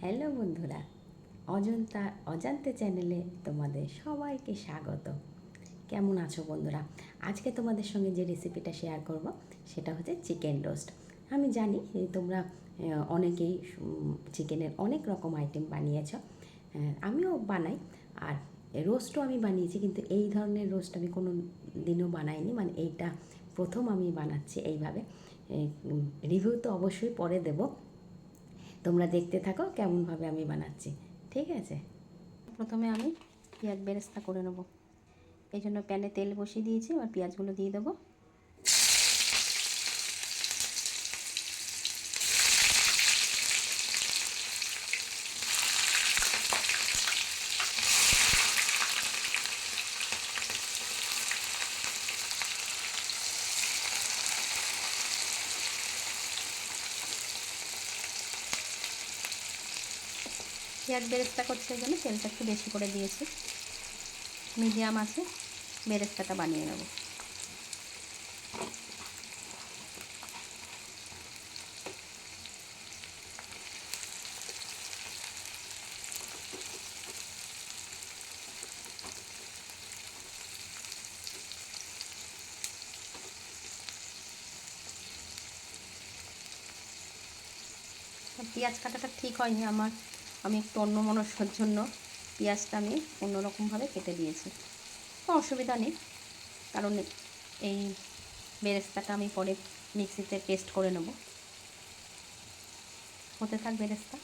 Hello বন্ধুরা, অজন্তা, অজান্তে চ্যানেলে তোমাদের সবাইকে স্বাগত। কেমন আছো বন্ধুরা? আজকে তোমাদের সঙ্গে যে রেসিপিটা শেয়ার করব, সেটা হচ্ছে চিকেন রোস্ট আমি জানি তোমরা অনেকেই চিকেনের অনেক রকম আইটেম বানিয়েছ। আমিও বানাই, আর রোস্টও আমি বানিয়েছি, কিন্তু এই ধরনের রোস্ট আমি কোনো দিনও বানাইনি। মানে এইটা প্রথম আমি বানাচ্ছি এইভাবে। রিভিউ তো অবশ্যই পরে দেবো। তোমরা দেখতে থাকো কেমনভাবে আমি বানাচ্ছি, ঠিক আছে? প্রথমে আমি পেঁয়াজ বেরেস্তা করে নেব। এই জন্য প্যানে তেল বসিয়ে দিয়েছি, এবার পেঁয়াজগুলো দিয়ে দেবো। পেঁয়াজ বেরেস্তা করছে জন্য তেলটা একটু বেশি করে দিয়েছি। মিডিয়াম আছে, বেরেস্তাটা বানিয়ে নেব। পেঁয়াজ কাটাটা ঠিক হয়নি আমার। আমি একটু অন্য মনস্যর জন্য পেঁয়াজটা আমি অন্যরকমভাবে কেটে দিয়েছি। অসুবিধা নেই, কারণ এই বেরেস্তাটা আমি পরে মিক্সিতে পেস্ট করে নেব। হতে থাক বেরেস্তা।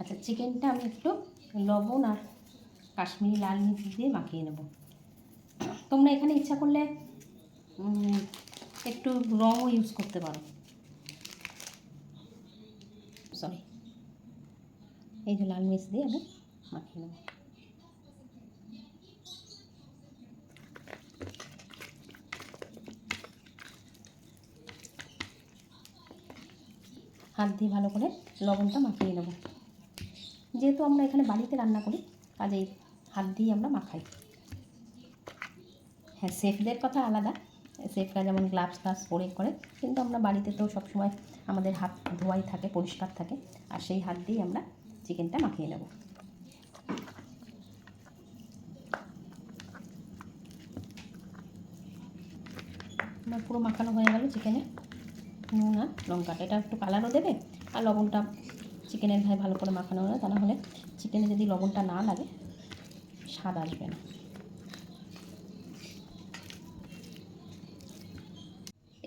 আচ্ছা চিকেনটা আমি একটু লবণ আর কাশ্মীরি লাল মির্চ দিয়ে মাখিয়ে নেব। তোমরা এখানে ইচ্ছা করলে একটু রঙও ইউজ করতে পারো। সরি এই যে লাল মির্চ দিয়ে আমি মাখিয়ে নেব। হাত দিয়ে ভালো করে লবণটা মাখিয়ে নেব। যেহেতু আমরা এখানে বাড়িতে রান্না করি, কাজেই হাত দিয়ে আমরা মাখাই। হ্যাঁ সেফদের কথা আলাদা। সেফরা যেমন গ্লাভস ফ্লাভস পরে করে, কিন্তু আমরা বাড়িতে তো সবসময় আমাদের হাত ধোয়াই থাকে, পরিষ্কার থাকে, আর সেই হাত দিয়েই আমরা চিকেনটা মাখিয়ে নেব। আমার পুরো মাখানো হয়ে গেল চিকেনে। নুন আর লঙ্কাটা। এটা একটু কালারও দেবে, আর লবণটা চিকেনের গায়ে ভালো করে মাখানো হবে তা না হলে চিকেনে যদি লবণটা না লাগে, স্বাদ আসবে না।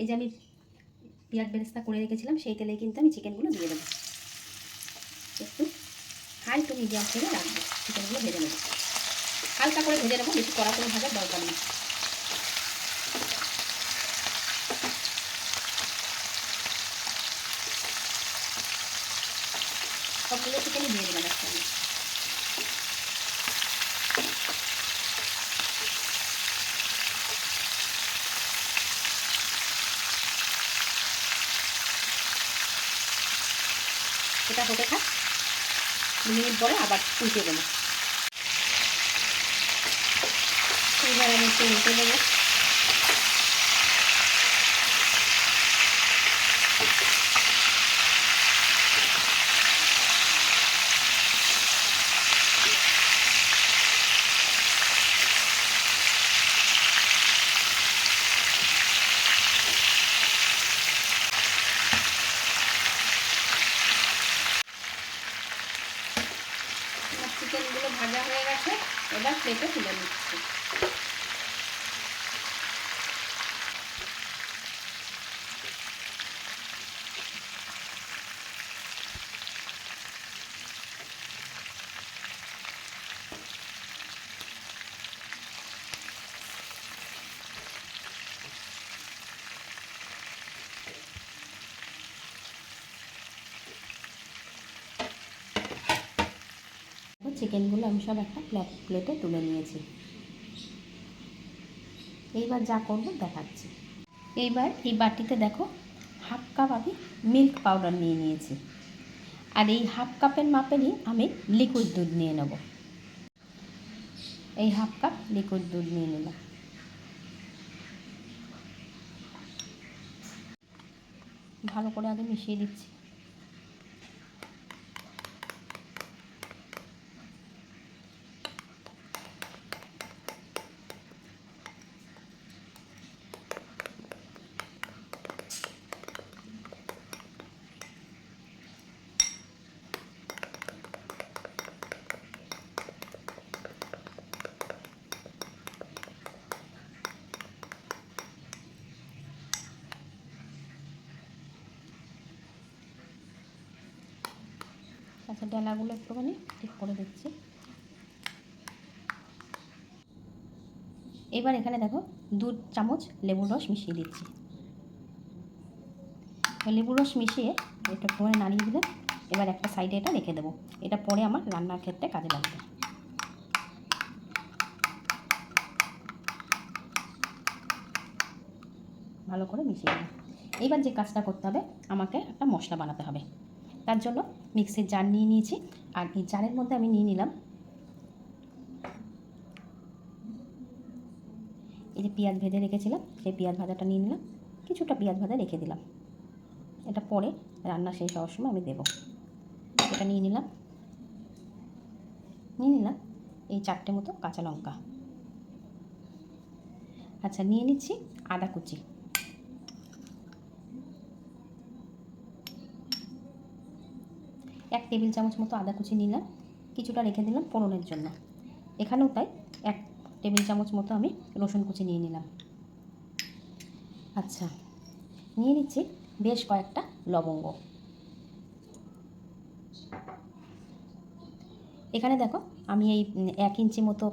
এই যে আমি পেঁয়াজ বেরেস্তা করে রেখেছিলাম, সেই তেলে কিন্তু আমি চিকেনগুলো দিয়ে দেবো। মিডিয়াম ফ্লেমে রাখব। চিকেনগুলো ভেজে নেব। হালকা করে ভেজে নেব, বেশি কড়া করে ভাজার দরকার নেই। সবগুলো চিকেনই দিয়ে দেবেন একসঙ্গে এটা হতে থাক মিনিট পরে আবার উল্টে দেবো। এবার আমি একটু উল্টে দেবো চিকেনগুলো ভাজা হয়ে গেছে এবার প্লেটে তুলে নিচ্ছি। চিকেনগুলো আমি সব একটা প্লেট, প্লেটে তুলে নিয়েছি। এইবার যা করব দেখাচ্ছি। এইবার এই বাটিতে দেখো হাফ কাপ আমি মিল্ক পাউডার নিয়ে নিয়েছি। আর এই হাফ কাপের মাপেরই আমি লিকুইড দুধ নিয়ে নেব। এই হাফ কাপ লিকুইড দুধ নিয়ে নিলাম। ভালো করে আগে মিশিয়ে দিচ্ছি। আচ্ছা ডালাগুলো একটুখানি ঠিক করে দিচ্ছি। এবার এখানে দেখো, দু চামচ লেবুর রস মিশিয়ে দিচ্ছি। লেবুর রস মিশিয়ে একটু একটুখানি নাড়িয়ে দিলে এবার একটা সাইডে এটা রেখে দেবো। এটা পরে আমার রান্নার ক্ষেত্রে কাজে লাগবে। ভালো করে মিশিয়ে দিলাম এইবার যে কাজটা করতে হবে, আমাকে একটা মশলা বানাতে হবে। তার জন্য মিক্সির জার নিয়ে নিয়েছি। আর এই জারের মধ্যে আমি নিয়ে নিলাম এই যে পেঁয়াজ ভেজে রেখেছিলাম, সেই পেঁয়াজ ভাজাটা নিয়ে নিলাম। কিছুটা পেঁয়াজ ভাজা রেখে দিলাম। এটা পরে রান্না শেষ হওয়ার সময় আমি দেবো। এটা নিয়ে নিলাম। নিয়ে নিলাম এই চারটে মতো কাঁচা লঙ্কা। আচ্ছা নিয়ে নিচ্ছি আদা কুচি। টেবিল চামচ মতো আদা কুচি নিলাম, কিছুটা রেখে দিলাম ফোড়নের জন্য। এখানেও তাই এক টেবিল চামচ মতো আমি রসুন কুচি নিয়ে নিলাম। আচ্ছা নিয়ে নিচ্ছি বেশ কয়েকটা লবঙ্গ। এখানে দেখো আমি এই এক ইঞ্চি মতো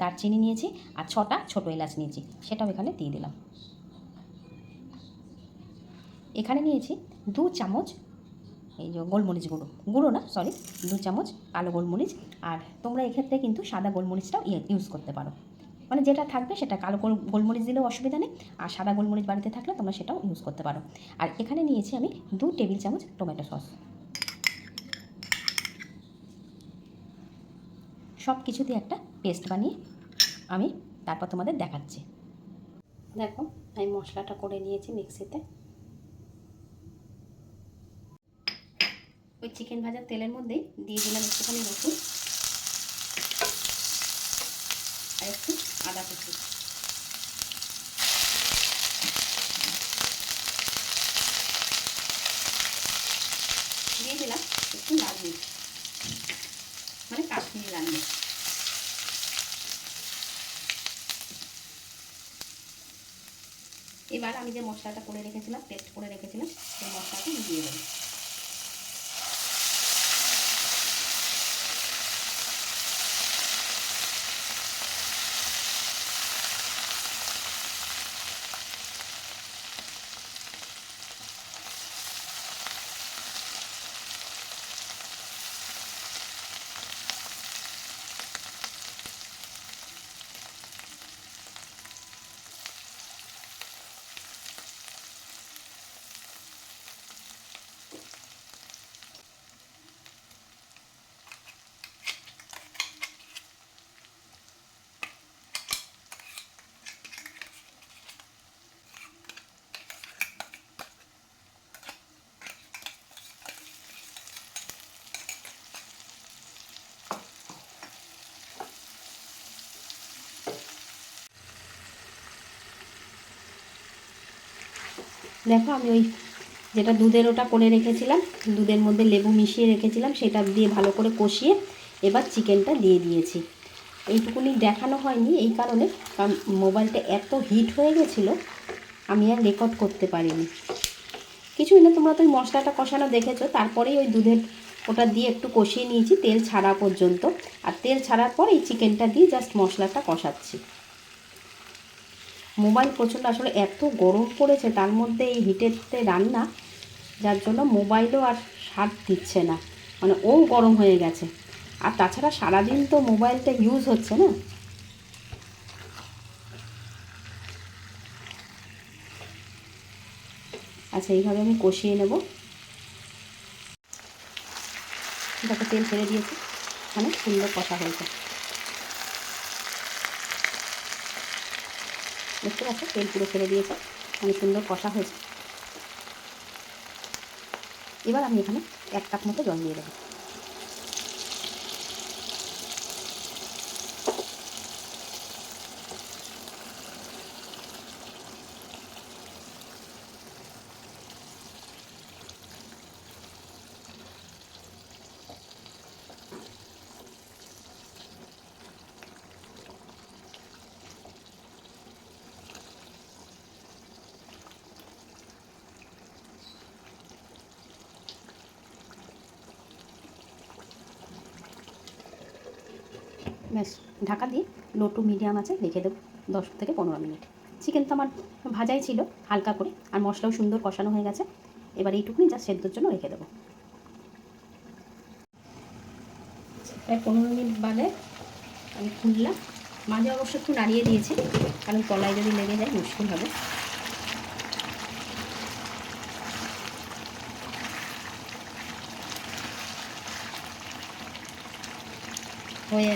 দারচিনি নিয়েছি আর ছটা ছোটো এলাচ নিয়েছি, সেটাও এখানে দিয়ে দিলাম। এখানে নিয়েছি দু চামচ এই যে গোলমরিচ গুঁড়ো। গুঁড়ো না সরি দু চামচ কালো গোলমরিচ। আর তোমরা এক্ষেত্রে কিন্তু সাদা গোলমরিচটাও ইউজ করতে পারো। মানে যেটা থাকবে সেটা কালো গোল, গোলমরিচ দিলেও অসুবিধা নেই। আর সাদা গোলমরিচ বাড়িতে থাকলে তোমরা সেটাও ইউজ করতে পারো। আর এখানে নিয়েছি আমি দু টেবিল চামচ টমেটো সস সব কিছু দিয়ে একটা পেস্ট বানিয়ে আমি তারপর তোমাদের দেখাচ্ছি। দেখো, আমি মশলাটা করে নিয়েছি মিক্সিতে ওই চিকেন ভাজার তেলের মধ্যেই দিয়ে দিলাম একটুখানি রসুন আর একটু আদা কুচি। দিয়ে দিলাম একটু লাল মির্চ মানে কাশ্মীরি লাল মির্চ এবার আমি যে মশলাটা করে রেখেছিলাম পেস্ট করে রেখেছিলাম, সেই মশলাটা দিয়ে দেবো। দেখো, আমি ওই যেটা দুধের ওটা করে রেখেছিলাম, দুধের মধ্যে লেবু মিশিয়ে রেখেছিলাম, সেটা দিয়ে ভালো করে কষিয়ে এবার চিকেনটা দিয়ে দিয়েছি। এইটুকুনি দেখানো হয়নি এই কারণে মোবাইলটা এত হিট হয়ে গেছিল, আমি আর রেকর্ড করতে পারিনি। কিছুই না, তোমরা তো ওই মশলাটা কষানো দেখেছ, তারপরেই ওই দুধের ওটা দিয়ে একটু কষিয়ে নিয়েছি, তেল ছাড়া পর্যন্ত। আর তেল ছাড়ার পর এই চিকেনটা দিয়ে জাস্ট মশলাটা কষাচ্ছি। মোবাইল প্রচণ্ড আসলে এত গরম পড়েছে, তার মধ্যে এই হিটেতে রান্না, যার জন্য মোবাইলও আর স্বাদ দিচ্ছে না। মানে ও গরম হয়ে গেছে। আর তাছাড়া সারাদিন তো মোবাইলটা ইউজ হচ্ছে না। আচ্ছা এইভাবে আমি কষিয়ে নেব। দেখো, তেল ছেড়ে দিয়েছি। মানে সুন্দর কষা হয়েছে। দেখতে পাচ্ছ তেল পুরো ফেলে দিয়েছে। অনেক সুন্দর কষা হয়েছে। এবার আমি এখানে এক কাপ মতো জল দিয়ে দেবো। ব্যাস, ঢাকা দিয়ে লো টু মিডিয়াম আছে, রেখে দেবো দশ থেকে পনেরো মিনিট। চিকেন তো আমার ভাজাই ছিল, হালকা করে, আর মশলাও সুন্দর কষানো হয়ে গেছে। এবার এইটুকুনি যা সেদ্ধর জন্য রেখে দেবো। প্রায় পনেরো মিনিট বাদে আমি খুললাম। মাঝে অবশ্য একটু নাড়িয়ে দিয়েছি, কারণ তলায় যদি লেগে যায় মুশকিল হবে। হয়ে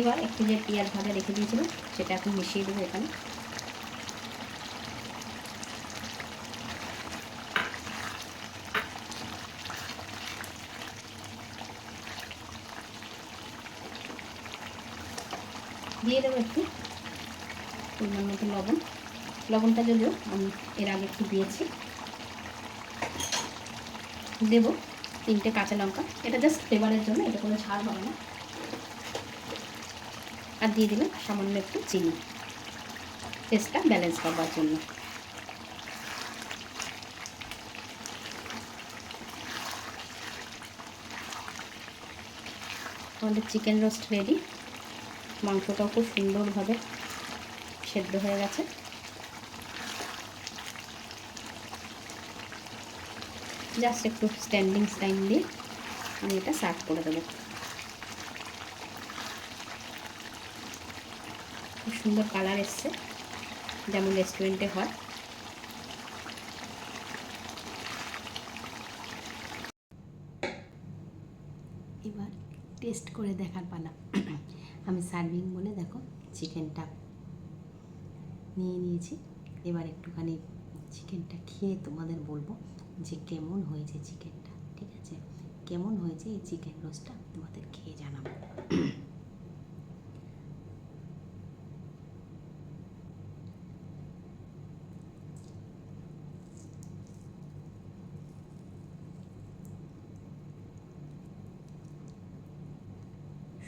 এবার একটু যে পেঁয়াজ ভাজা রেখে দিয়েছিলাম, সেটা এখন মিশিয়ে দেবো এখানে। দিয়ে দেবো একটু পরিমাণ মতো লবণ। লবণটা যদিও আমি এর আগে একটু দিয়েছি। দেবো তিনটে কাঁচা লঙ্কা। এটা জাস্ট ফ্লেভারের জন্য এটা কোনো ছাড় হবে না। আর দিয়ে দিলাম সামান্য একটু চিনি। টেস্টটা ব্যালেন্স করবার জন্য। আমাদের চিকেন রোস্ট রেডি মাংসটাও খুব সুন্দরভাবে সেদ্ধ হয়ে গেছে। জাস্ট একটু স্ট্যান্ডিং স্টাইন দিয়ে আমি এটা সার্ভ করে দেবো। সুন্দর কালার এসছে, যেমন রেস্টুরেন্টে হয়। এবার টেস্ট করে দেখার পালা। আমি সার্ভিং বলে দেখো চিকেনটা নিয়ে নিয়েছি। এবার একটুখানি চিকেনটা খেয়ে তোমাদের বলব যে কেমন হয়েছে চিকেনটা ঠিক আছে? কেমন হয়েছে এই চিকেন রোস্টটা তোমাদের খেয়ে জানাব।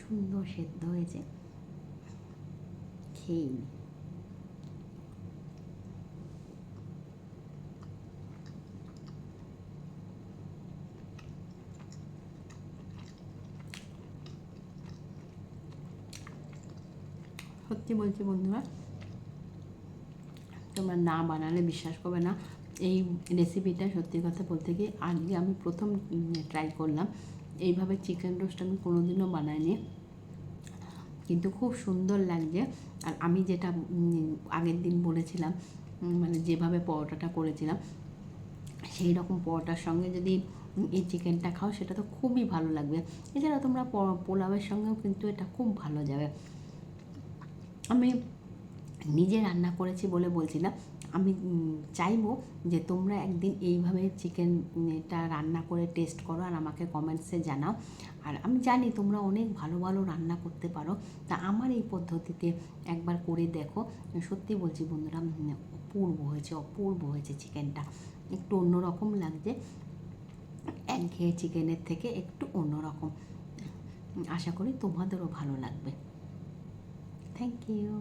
সুন্দর সেদ্ধ হয়েছে খেয়ে সত্যি বলছি বন্ধুরা, তোমরা না বানালে বিশ্বাস করবে না। এই রেসিপিটা সত্যি কথা বলতে গিয়ে আজকে আমি প্রথম ট্রাই করলাম। এইভাবে চিকেন রোস্ট আমি কোনোদিনও বানাইনি। কিন্তু খুব সুন্দর লাগছে। আর আমি যেটা আগের দিন বলেছিলাম মানে যেভাবে পরোটাটা করেছিলাম সেই রকম পরোটার সঙ্গে যদি এই চিকেনটা খাও, সেটা তো খুবই ভালো লাগবে। এছাড়া তোমরা পোলাওয়ের সঙ্গেও কিন্তু এটা খুব ভালো যাবে। আমি নিজে রান্না করেছি বলে বলছি না আমি চাইব যে তোমরা একদিন এইভাবে চিকেন এটা রান্না করে টেস্ট করো আর আমাকে কমেন্টসে জানাও। আর আমি জানি তোমরা অনেক ভালো ভালো রান্না করতে পারো। তা আমার এই পদ্ধতিতে একবার করে দেখো। সত্যি বলছি বন্ধুরা অপূর্ব হয়েছে অপূর্ব হয়েছে চিকেনটা একটু অন্যরকম লাগছে। একঘেয়ে চিকেনের থেকে একটু অন্যরকম। আশা করি তোমাদেরও ভালো লাগবে। Thank you